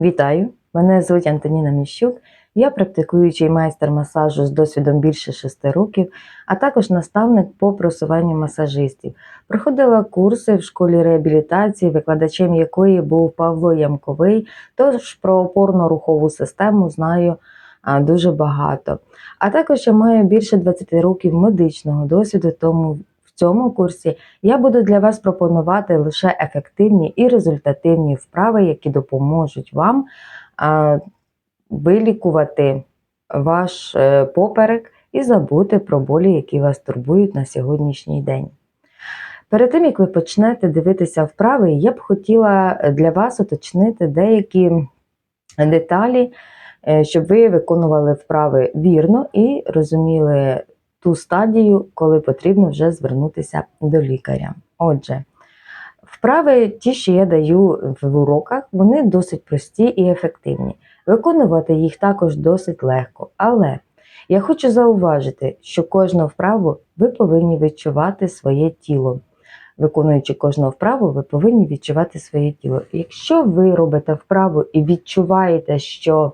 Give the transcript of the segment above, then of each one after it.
Вітаю! Мене звуть Антоніна Міщук. Я практикуючий майстер масажу з досвідом більше 6 років, а також наставник по просуванню масажистів. Проходила курси в школі реабілітації, викладачем якої був Павло Ямковий, тож про опорно-рухову систему знаю дуже багато. А також я маю більше 20 років медичного досвіду, тому цьому курсі я буду для вас пропонувати лише ефективні і результативні вправи, які допоможуть вам вилікувати ваш е, поперек і забути про болі, які вас турбують на сьогоднішній день. Перед тим, як ви почнете дивитися вправи, я б хотіла для вас уточнити деякі деталі, е, щоб ви виконували вправи вірно і розуміли ту стадію, коли потрібно вже звернутися до лікаря. Отже, вправи, ті, що я даю в уроках, вони досить прості і ефективні. Виконувати їх також досить легко, але я хочу зауважити, що кожну вправу ви повинні відчувати своє тіло. Виконуючи кожну вправу, ви повинні відчувати своє тіло. Якщо ви робите вправу і відчуваєте, що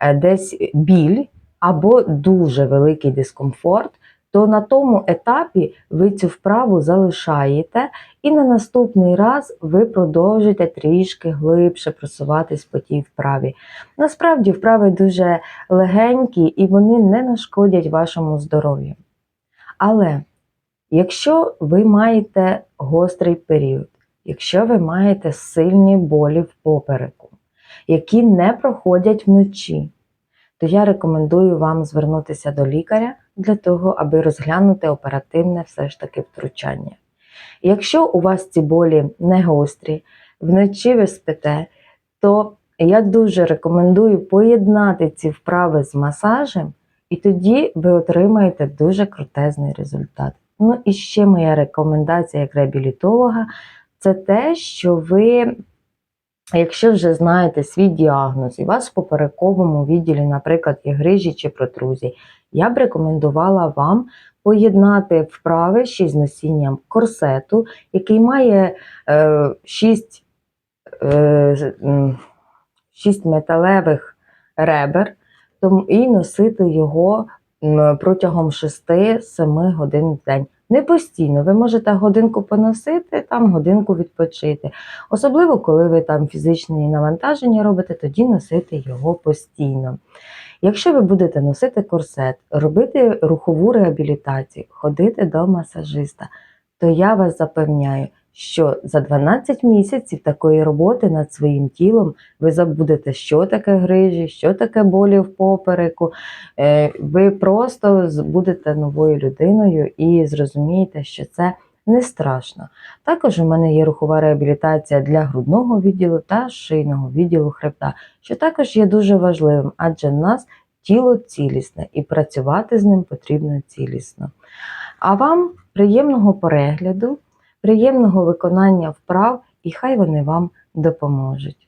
е, десь біль або дуже великий дискомфорт, то на тому етапі ви цю вправу залишаєте, і на наступний раз ви продовжуєте трішки глибше просуватись по тій вправі. Насправді вправи дуже легенькі і вони не нашкодять вашому здоров'ю. Але якщо ви маєте гострий період, якщо ви маєте сильні болі в попереку, які не проходять вночі, то я рекомендую вам звернутися до лікаря для того, аби розглянути оперативне все ж таки втручання. Якщо у вас ці болі не гострі, вночі ви спите, то я дуже рекомендую поєднати ці вправи з масажем, і тоді ви отримаєте дуже крутезний результат. Ну і ще моя рекомендація як реабілітолога це те, що ви, якщо вже знаєте свій діагноз, і вас в поперековому відділі, наприклад, є грижі чи протрузії, я б рекомендувала вам поєднати вправи ще з носінням корсету, який має е, 6, е, 6 металевих ребер, і носити його протягом 6-7 годин в день. Не постійно, ви можете годинку поносити, там годинку відпочити. Особливо, коли ви там фізичні навантаження робите, тоді носити його постійно. Якщо ви будете носити корсет, робити рухову реабілітацію, ходити до масажиста, то я вас запевняю, що за 12 місяців такої роботи над своїм тілом ви забудете, що таке грижі, що таке болі в попереку. Е, Ви просто будете новою людиною і зрозумієте, що це не страшно. Також у мене є рухова реабілітація для грудного відділу та шийного відділу хребта, що також є дуже важливим, адже в нас тіло цілісне і працювати з ним потрібно цілісно. А вам приємного перегляду, приємного виконання вправ, і хай вони вам допоможуть.